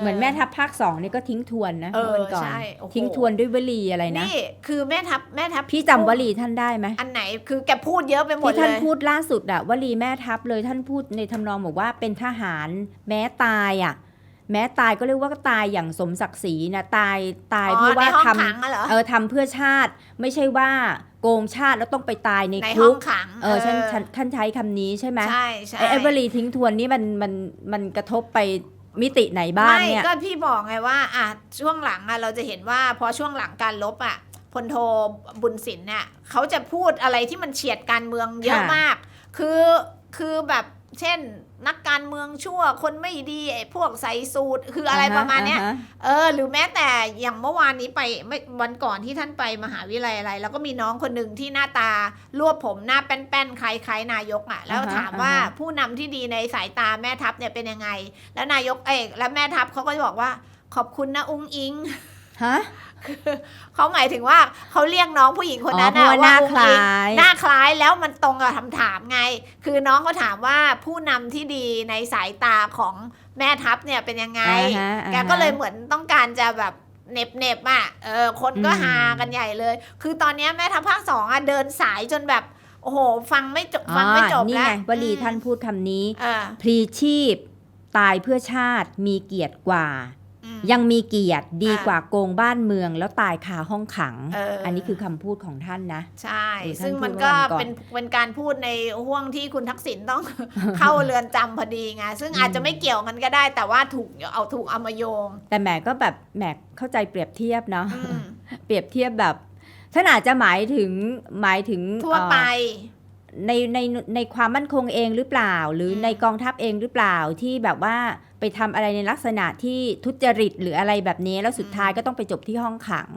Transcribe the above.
เหมือนแม่ทัพภาคสองนี่ก็ทิ้งทวนนะเออมื่วันก่อน ใช่โอ้โหทิ้งทวนด้วยวลีอะไรนะ นี่คือแม่ทัพแม่ทัพพี่จำวลีท่านได้ไหมอันไหนคือแกพูดเยอะไปหมดที่เลท่านย พูดล่าสุดอะวลีแม่ทัพเลยท่านพูดในทำนองบอกว่าเป็นทหารแม้ตายอะแม้ตายก็เรียกว่าตายอย่างสมศักดิ์ศรีนะตายตายอ๋อเพื่อว่าในห้องทำขังอะเหรอเออทำเพื่อชาติ ไม่ใช่ว่าโกงชาติแล้วต้องไปตายในในคุห้อกงขังเออฉันฉันท่านใช้คำนี้ใช่ไหม ใช่ใช่ไอ้ไอ้วลีทิ้งทวนนี่มันมันมันกระทบไป มิติไหนบ้างไม่เนี่ย ก็พี่บอกไงว่าอะช่วงหลังอะเราจะเห็นว่าพอช่วงหลังการลบอะพลโทบุญสินเนี่ยเขาจะพูดอะไรที่มันเฉียดการเมืองเยอะค่ะ มาก คือคือแบบ เช่น นักการเมืองชั่วคนไม่ดีไอ้พวกใส่สูตรคืออะไรประมาณเนี้ยอ่ฮเออ หรือแม้แต่อย่างเมื่อวานนี้ไปไม่วันก่อนที่ท่านไปมหาวิทยาลัยอะไร แล้วก็มีน้องคนหนึ่งที่หน้าตารวบผมหน้าแป้นๆคล้ายๆนายกอะ่ะ แล้วอ่าฮะถามว่าอ่าฮะผู้นำที่ดีในสายตาแม่ทัพเนี่ยเป็นยังไง แล้วนายกเอกแล้วแม่ทัพเขาก็จะบอกว่าขอบคุณนะอุ้งอิง ฮะเขาหมายถึงว่าเขาเรียกน้องผู้หญิงคนนั้นอ๋อเพราะว่าหน้าอุ้งอิงคล้ายหน้าคล้ายแล้วมันตรงกับคำถามไง คือน้องเขาถามว่าผู้นำที่ดีในสายตาของแม่ทัพเนี่ยเป็นยังไงอ่าฮะอ่าฮะแกก็เลยเหมือนต้องการจะแบบเหน็บเน็บๆอะเออคนก็อืมฮากันใหญ่เลย คือตอนเนี้ยแม่ทัพภาคสองอะเดินสายจนแบบโอ้โห ฟังไม่จบฟังไม่จบนี่แล้วไงวลีท่านพูดคำนี้เออพลีชีพตายเพื่อชาติมีเกียรติกว่าอืม ยังมีเกียรติดีอ่ากว่าโกงบ้านเมืองแล้วตายคาห้องขังเอออันนี้คือคำพูดของท่านนะ ใช่เออท่านซึ่งมันพูดก็ว่าวันก่อนเป็นเป็นการพูดในห่วงที่คุณทักษิณต้องเข้าเรือนจำพอดีไง ซึ่งอาจจะไม่เกี่ยวกันก็ได้ แต่ว่าถูกเอาถูกเอามาโยง แต่แหมก็แบบแหมเข้าใจเปรียบเทียบเนาะอืมเปรียบเทียบแบบท่านอาจจะหมายถึงหมายถึงทั่วไปเอ่อ ในในในความมั่นคงเองหรือเปล่า หรืออมในกองทัพเองหรือเปล่าที่แบบว่าไปทำอะไรในลักษณะที่ทุจริตหรืออะไรแบบนี้แล้วสุดท้ายก็ต้องไปจบที่ห้องขัง